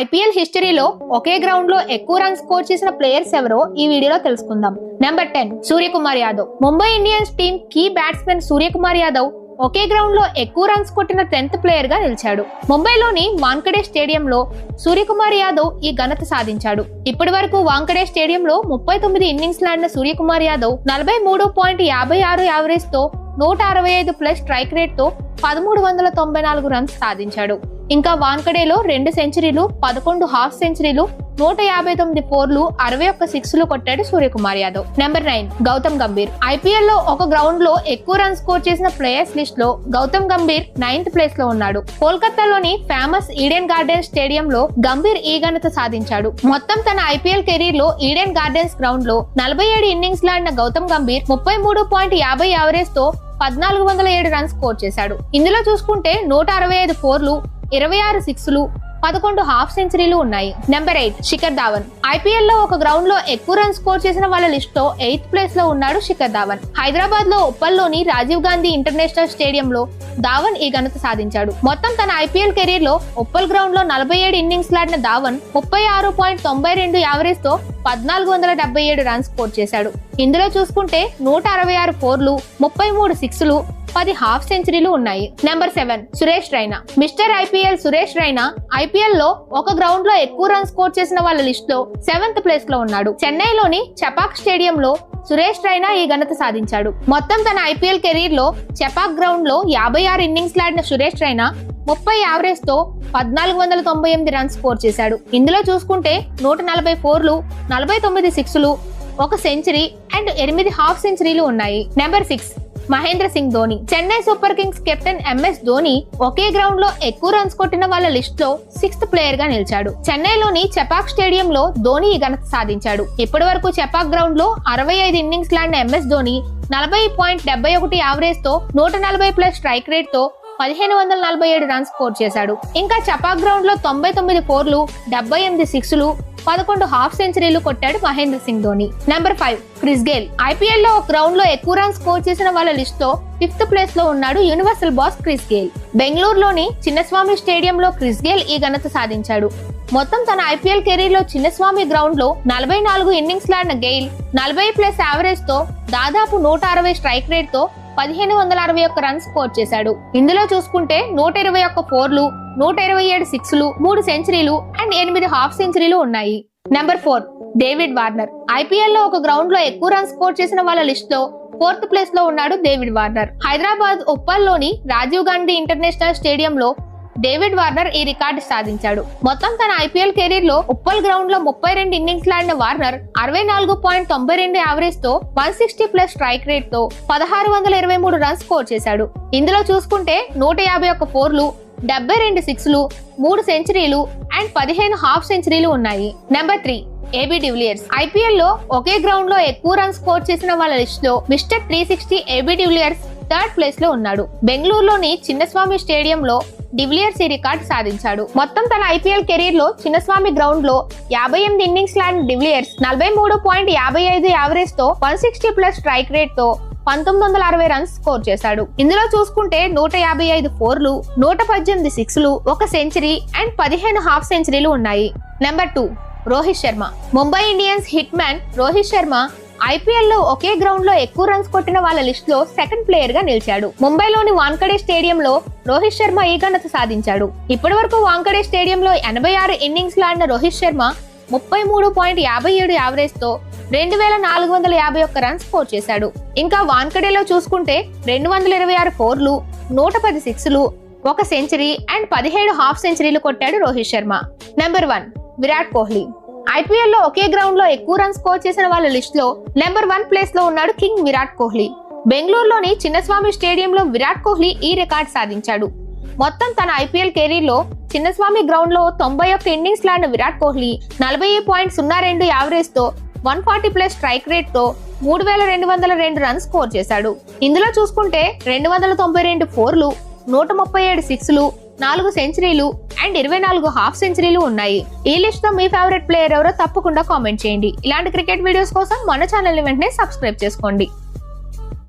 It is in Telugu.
ఐపీఎల్ హిస్టరీలో ఒకే గ్రౌండ్లో ఎక్కువ రన్స్ స్కోర్ చేసిన ప్లేయర్స్ ఎవరో ఈ వీడియోలో తెలుసుకుందాం. Number ten Suryakumar Yadav. Mumbai Indians team key batsmen Suryakumar Yadav ఒకే గ్రౌండ్లో ఎక్కువ రన్స్ కొట్టిన టెన్త్ ప్లేయర్గా నిలిచాడు. ముంబైలోని వాంకడే స్టేడియంలో సూర్యకుమార్ యాదవ్ ఈ ఘనత సాధించాడు. ఇప్పటి వరకు వాంకడే స్టేడియంలో ముప్పై తొమ్మిది ఇన్నింగ్స్ లాడిన సూర్యకుమార్ యాదవ్ నలభై మూడు పాయింట్ యాభై ఆరు యావరేజ్తో నూట అరవై ఐదు ప్లస్ స్ట్రైక్ రేట్తో పదమూడు వందల తొంభై నాలుగు రన్స్ సాధించాడు. ఇంకా వాన్కడేలో రెండు సెంచరీలు పదకొండు హాఫ్ సెంచరీలు నూట యాభై తొమ్మిది ఫోర్లు అరవై ఒక్క సిక్స్లు కొట్టాడు Suryakumar Yadav. Number nine Gautam Gambhir. ఐపీఎల్లో ఒక గ్రౌండ్లో ఎక్కువ రన్స్ స్కోర్ చేసిన ప్లేయర్స్ లిస్ట్లో గౌతమ్ గంభీర్ నైన్త్ ప్లేస్లో ఉన్నాడు. కోల్కతాలోని ఫేమస్ ఈడెన్ గార్డెన్ స్టేడియం లో గంభీర్ ఈ ఘనత సాధించాడు. మొత్తం తన ఐపీఎల్ కెరీర్లో ఈడెన్ గార్డెన్స్ గ్రౌండ్లో నలభై ఏడు ఇన్నింగ్స్ లాడిన గౌతమ్ గంభీర్ ముప్పై మూడు పాయింట్ యాభై యావరేజ్తో పద్నాలుగు వందల ఏడు రన్స్ స్కోర్ చేశాడు. ఇందులో చూసుకుంటే నూట అరవై ఐదు ఫోర్లు ఇరవై ఆరు సిక్స్లు పదకొండు హాఫ్ సెంచరీలు ఉన్నాయి. Number eight Shikhar Dhawan. ఐపీఎల్లో ఒక గ్రౌండ్లో ఎక్కువ రన్ స్కోర్ చేసిన వాళ్ళ లిస్ట్లో ఎయిత్ ప్లేస్లో ఉన్నాడు శిఖర్ ధావన్. హైదరాబాద్లో ఉప్పల్లోని రాజీవ్ గాంధీ ఇంటర్నేషనల్ స్టేడియం లో ధావన్ ఈ ఘనత సాధించాడు. మొత్తం తన ఐపీఎల్ కెరీర్లో ఉప్పల్ గ్రౌండ్లో నలభై ఏడు ఇన్నింగ్స్ లాడిన ధావన్ ముప్పై ఆరు పాయింట్ తొంభై రెండు యావరేజ్తో పద్నాలుగు వందల డెబ్బై ఏడు రన్స్ స్కోర్ చేశాడు. ఇందులో చూసుకుంటే నూట అరవై ఆరు ఫోర్లు ముప్పై మూడు సిక్స్లు పది హాఫ్ సెంచరీలు ఉన్నాయి. Number seven Suresh Raina. Mister IPL Suresh Raina ఐపీఎల్లో ఒక గ్రౌండ్లో ఎక్కువ రన్ స్కోర్ చేసిన వాళ్ళ లిస్ట్లో సెవెంత్ ప్లేస్లో ఉన్నాడు. చెన్నైలోని చపాక్ స్టేడియం లో సురేష్ రైనా ఈ ఘనత సాధించాడు. మొత్తం తన ఐపీఎల్ కెరీర్లో చపాక్ గ్రౌండ్లో యాభై ఆరు ఇన్నింగ్స్ లాడిన సురేష్ రైనా ముప్పై యావరేజ్తో పద్నాలుగు వందల తొంభై ఎనిమిది రన్స్ స్కోర్ చేశాడు. ఇందులో చూసుకుంటే నూట నలభై ఫోర్లు నలభై తొమ్మిది సిక్స్లు ఒక సెంచరీ అండ్ ఎనిమిది హాఫ్ సెంచరీలు ఉన్నాయి. Number six Mahendra Singh Dhoni Chennai Super Kings captain MS Dhoni ఒకే గ్రౌండ్లో ఎక్కువ రన్స్ కొట్టిన వాళ్ళ లిస్ట్లో సిక్స్త్ ప్లేయర్గా నిలిచాడు. చెన్నైలోని చెపాక్ స్టేడియం లో ధోని ఈ ఘనత సాధించాడు. ఇప్పటి వరకు చెపాక్ గ్రౌండ్లో అరవై ఐదు ఇన్నింగ్స్ లాంటి ఎంఎస్ ధోని నలభై పాయింట్ డెబ్బై ఒకటి యావరేజ్తో నూట నలభై ప్లస్ స్ట్రైక్ రేట్తో పదిహేను వందల నలభై ఏడు రన్స్ స్కోర్ చేశాడు. ఇంకా చపాక్ గ్రౌండ్లో తొంభై తొమ్మిది ఫోర్లు డెబ్బై ఎనిమిది సిక్స్లు పదకొండు హాఫ్ సెంచరీలు కొట్టాడు Mahendra Singh Dhoni. Number five Chris Gayle ఐపీఎల్లో ఒక గ్రౌండ్లో ఎక్కువ రన్ స్కోర్ చేసిన వాళ్ళ లిస్ట్లో ఫిఫ్త్ ప్లేస్లో ఉన్నాడు యూనివర్సల్ బాస్ క్రిస్ గేల్ బెంగళూరులోని చిన్నస్వామి స్టేడియం లో క్రిస్ గేల్ ఈ ఘనత సాధించాడు. మొత్తం తన ఐపీఎల్ కెరీర్లో చిన్నస్వామి గ్రౌండ్లో నలభై నాలుగు ఇన్నింగ్స్ లాడిన గెయిల్ నలభై ప్లస్ యావరేజ్తో దాదాపు నూట అరవై స్ట్రైక్ రేట్తో పదిహేను వందల అరవై ఒక్క రన్స్ స్కోర్ చేశాడు. ఇందులో చూసుకుంటే నూట ఇరవై ఒక్క ఫోర్లు నూట ఇరవై ఏడు సిక్స్లు మూడు సెంచరీలు అండ్ ఎనిమిది హాఫ్ సెంచరీలు ఉన్నాయి. Number four David Warner. ఐపీఎల్లో ఒక గ్రౌండ్లో ఎక్కువ రన్స్ స్కోర్ చేసిన వాళ్ళ లిస్ట్లో ఫోర్త్ ప్లేస్లో ఉన్నాడు డేవిడ్ వార్నర్. హైదరాబాద్ ఉప్పల్లోని రాజీవ్ గాంధీ ఇంటర్నేషనల్ స్టేడియంలో డేవిడ్ వార్నర్ ఈ రికార్డు సాధించాడు. మొత్తం తన ఐపీఎల్ కెరీర్లో ఉప్పల్ గ్రౌండ్లో ముప్పై రెండు ఇన్నింగ్స్ ఆడిన వార్నర్ అరవై నాలుగు పాయింట్ తొంభై రెండు యావరేజ్తో వన్ సిక్స్టీ ప్లస్ స్ట్రైక్ రేట్తో పదహారు వందల ఇరవై మూడు రన్స్ స్కోర్ చేశాడు. ఇందులో చూసుకుంటే నూట యాభై ఒక్క ఫోర్లు డెబ్బై రెండు సిక్స్లు మూడు సెంచరీలు అండ్ పదిహేను హాఫ్ సెంచరీలు ఉన్నాయి. నెంబర్ త్రీ ఏబీ డివిలియర్స్ ఐపీఎల్లో ఒకే గ్రౌండ్లో ఎక్కువ రన్స్ స్కోర్ చేసిన వాళ్ళ లిస్ట్లో mister three sixty AB de Villiers third ప్లేస్లో ఉన్నాడు. బెంగళూరులోని చిన్నస్వామి స్టేడియంలో డివిలియర్స్ ఈ రికార్డ్ సాధించాడు. మొత్తం తన ఐపీఎల్ కెరీర్లో చిన్నస్వామి గ్రౌండ్లో యాభై ఎనిమిది ఇన్నింగ్స్ లాంటి డివిలియర్స్ నలభై మూడు పాయింట్ యాభై ఐదు యావరేజ్తో వన్ సిక్స్టీ ప్లస్ స్ట్రైక్ రేట్తో పంతొమ్మిది వందల అరవై రన్స్ స్కోర్ చేశాడు. ఇందులో చూసుకుంటే నూట యాభై ఐదు ఫోర్లు నూట పద్దెనిమిది సిక్స్లు ఒక సెంచరీ అండ్ పదిహేను హాఫ్ సెంచరీలు ఉన్నాయి. Number two Rohit Sharma. Mumbai Indians hit man Rohit Sharma ఐపీఎల్లో ఒకే గ్రౌండ్లో ఎక్కువ రన్స్ కొట్టిన వాళ్ళ లిస్ట్లో సెకండ్ ప్లేయర్గా నిలిచాడు. ముంబైలోని వాంకడే స్టేడియంలో రోహిత్ శర్మ ఈ ఘనత సాధించాడు. ఇప్పటి వరకు వాంకడే స్టేడియంలో ఎనభై ఆరు ఇన్నింగ్స్ ఆడిన రోహిత్ శర్మ ముప్పై మూడు పాయింట్ యాభై ఏడు యావరేజ్తో రెండు వేల నాలుగు వందల యాభై ఒక్క రన్స్ స్కోర్ చేశాడు. ఇంకా వాన్కడేలో చూసుకుంటే రెండు వందల ఇరవై ఆరు ఫోర్లు నూట పది సిక్స్లు ఒక సెంచరీ అండ్ పదిహేడు హాఫ్ సెంచరీలు కొట్టాడు Rohit Sharma. Number one Virat Kohli. ఐపీఎల్లో ఒకే గ్రౌండ్లో ఎక్కువ రన్స్ స్కోర్ చేసిన వాళ్ళ లిస్ట్లో నెంబర్ వన్ ప్లేస్లో ఉన్నాడు కింగ్ విరాట్ కోహ్లీ. బెంగళూరులోని చిన్నస్వామి స్టేడియంలో విరాట్ కోహ్లీ ఈ రికార్డ్ సాధించాడు. మొత్తం తన ఐపీఎల్ కెరీర్లో చిన్నస్వామి గ్రౌండ్లో తొంభై ఒక్క ఇన్నింగ్స్ లాడిన విరాట్ కోహ్లీ నలభై పాయింట్ సున్నా రెండు యావరేజ్తో వన్ ఫార్టీ ప్లస్ స్ట్రైక్ రేట్తో మూడు వేల రెండు వందల రెండు రన్స్ స్కోర్ చేశాడు. ఇందులో చూసుకుంటే రెండు వందల తొంభై రెండు ఫోర్లు నూట ముప్పై ఏడు సిక్స్లు నాలుగు సెంచరీలు అండ్ ఇరవై నాలుగు హాఫ్ సెంచరీలు ఉన్నాయి. ఈ లిస్ట్తో మీ ఫేవరెట్ ప్లేయర్ ఎవరో తప్పకుండా కామెంట్ చేయండి. ఇలాంటి క్రికెట్ వీడియోస్ కోసం మన ఛానల్ని వెంటనే సబ్స్క్రైబ్ చేసుకోండి.